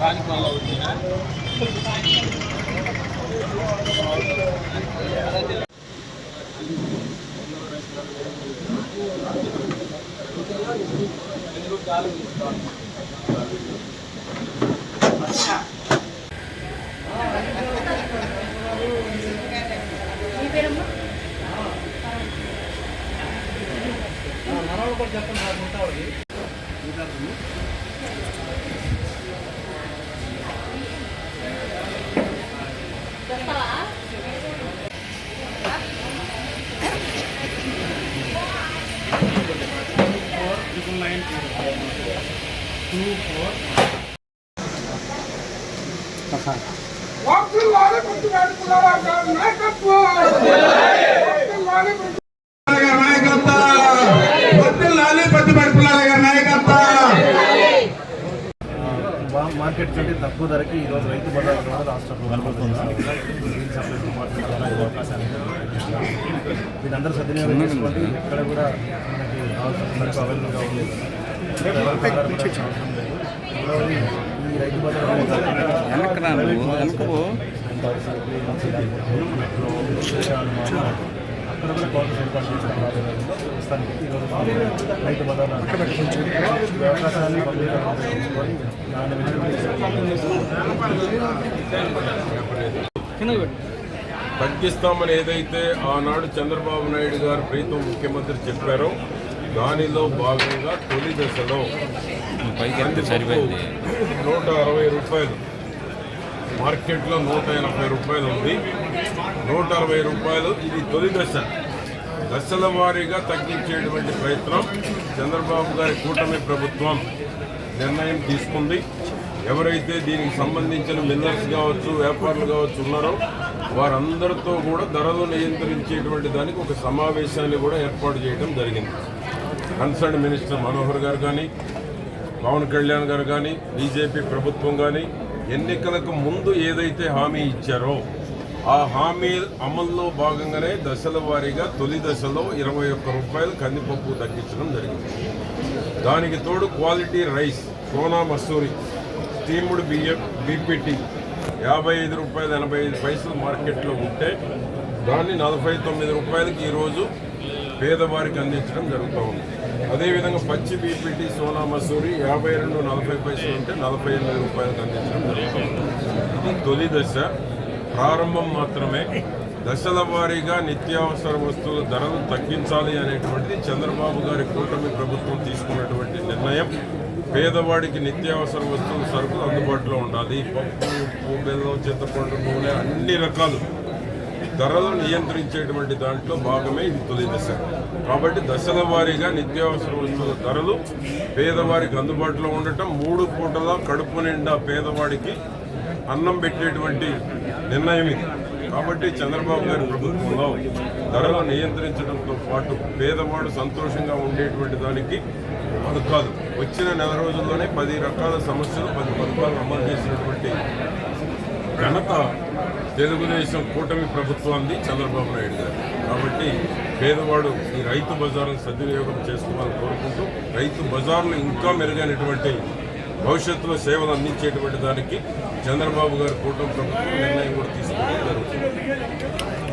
దానికి వల్ల వచ్చిన వాకుల్లానే గుర్తుపెట్టుకున్నారా గారి గారి నాయకత్వం మా- మార్కెట్ కంటే తక్కువ ధరకి ఈరోజు రైతు బజార్ రాష్ట్ర ప్రభుత్వం అందరూ సద్వినియోగం చేసుకోండి. ఎక్కడ కూడా మనకి సరుకు అవైలబుల్గా ఉంది ఎవరి బజార్ కూడా అవసరం లేదు. రెండవది ఈ రైతు బజార్ అనేది మెట్రో విశాల్ మాల్, అక్కడ కూడా క్వార్టర్స్ ఏర్పాటు చేసిన ప్రస్తుతానికి ఈరోజు రైతు బజార్ అవకాశాన్ని తగ్గిస్తామని ఏదైతే ఆనాడు చంద్రబాబు నాయుడు గారు ప్రీతం ముఖ్యమంత్రి చెప్పారో దానిలో భాగంగా తొలి దశలో నూట అరవై రూపాయలు. మార్కెట్లో నూట ఎనభై రూపాయలు ఉంది. నూట అరవై రూపాయలు ఇది తొలి దశ. దశల వారీగా తగ్గించేటువంటి ప్రయత్నం చంద్రబాబు గారి కూటమి ప్రభుత్వం నిర్ణయం తీసుకుంది. ఎవరైతే దీనికి సంబంధించిన మిల్లర్స్ కావచ్చు వ్యాపారులు కావచ్చు ఉన్నారో వారందరితో కూడా ధరలు నియంత్రించేటువంటి దానికి ఒక సమావేశాన్ని కూడా ఏర్పాటు చేయడం జరిగింది. కన్సర్న్ మినిస్టర్ మనోహర్ గారు కానీ పవన్ కళ్యాణ్ గారు కానీ బీజేపీ ప్రభుత్వం కానీ ఎన్నికలకు ముందు ఏదైతే హామీ ఇచ్చారో ఆ హామీ అమల్లో భాగంగానే దశల వారీగా తొలి దశలో ఇరవై ఒక్క రూపాయలు కందిపప్పు తగ్గించడం జరిగింది. దానికి తోడు quality rice Sona Masoori steamed బియ్యం బీపీటీ యాభై ఐదు రూపాయలు ఎనభై ఐదు పైసలు మార్కెట్లో ఉంటే దాన్ని నలభై తొమ్మిది రూపాయలకి ఈరోజు పేదవారికి అందించడం జరుగుతూ ఉంది. అదేవిధంగా పచ్చి బీపీటీ సోనా మసూరి యాభై రెండు నలభై పైసలు ఉంటే నలభై ఎనిమిది రూపాయలకు అందించడం జరుగుతూ ఉంది. ఇది తొలి దశ ప్రారంభం మాత్రమే. దశల వారీగా నిత్యావసర వస్తువుల ధరలు తగ్గించాలి అనేటువంటిది చంద్రబాబు గారి కూటమి ప్రభుత్వం తీసుకున్నటువంటి నిర్ణయం. పేదవాడికి నిత్యావసర వస్తువులు సరుకులు అందుబాటులో ఉండాలి. పప్పు ఉప్పు బెల్లం చింతపండు నూనె అన్ని రకాలు ధరలు నియంత్రించేటువంటి దాంట్లో భాగమే ఇది తొలి దశ. కాబట్టి దశల వారీగా నిత్యావసర వస్తువుల ధరలు పేదవారికి అందుబాటులో ఉండటం మూడు పూటల కడుపు నిండా పేదవాడికి అన్నం పెట్టేటువంటి నిర్ణయం ఇది. కాబట్టి చంద్రబాబు గారి ప్రభుత్వంలో ధరలు నియంత్రించడంతో పాటు పేదవాడు సంతోషంగా ఉండేటువంటి దానికి అది కాదు వచ్చిన నెల రోజుల్లోనే పది రకాల సమస్యలు పది పథకాలు అమలు చేసినటువంటి ఘనత తెలుగుదేశం కూటమి ప్రభుత్వాన్ని చంద్రబాబు నాయుడు గారు. కాబట్టి పేదవాడు ఈ రైతు బజార్ను సద్వినియోగం చేసుకోవాలని కోరుకుంటూ రైతు బజార్లు ఇంకా మెరుగైనటువంటి భవిష్యత్తులో సేవలు అందించేటువంటి దానికి చంద్రబాబు గారు కూటమి ప్రభుత్వం నిర్ణయం కూడా తీసుకోవడం జరుగుతుంది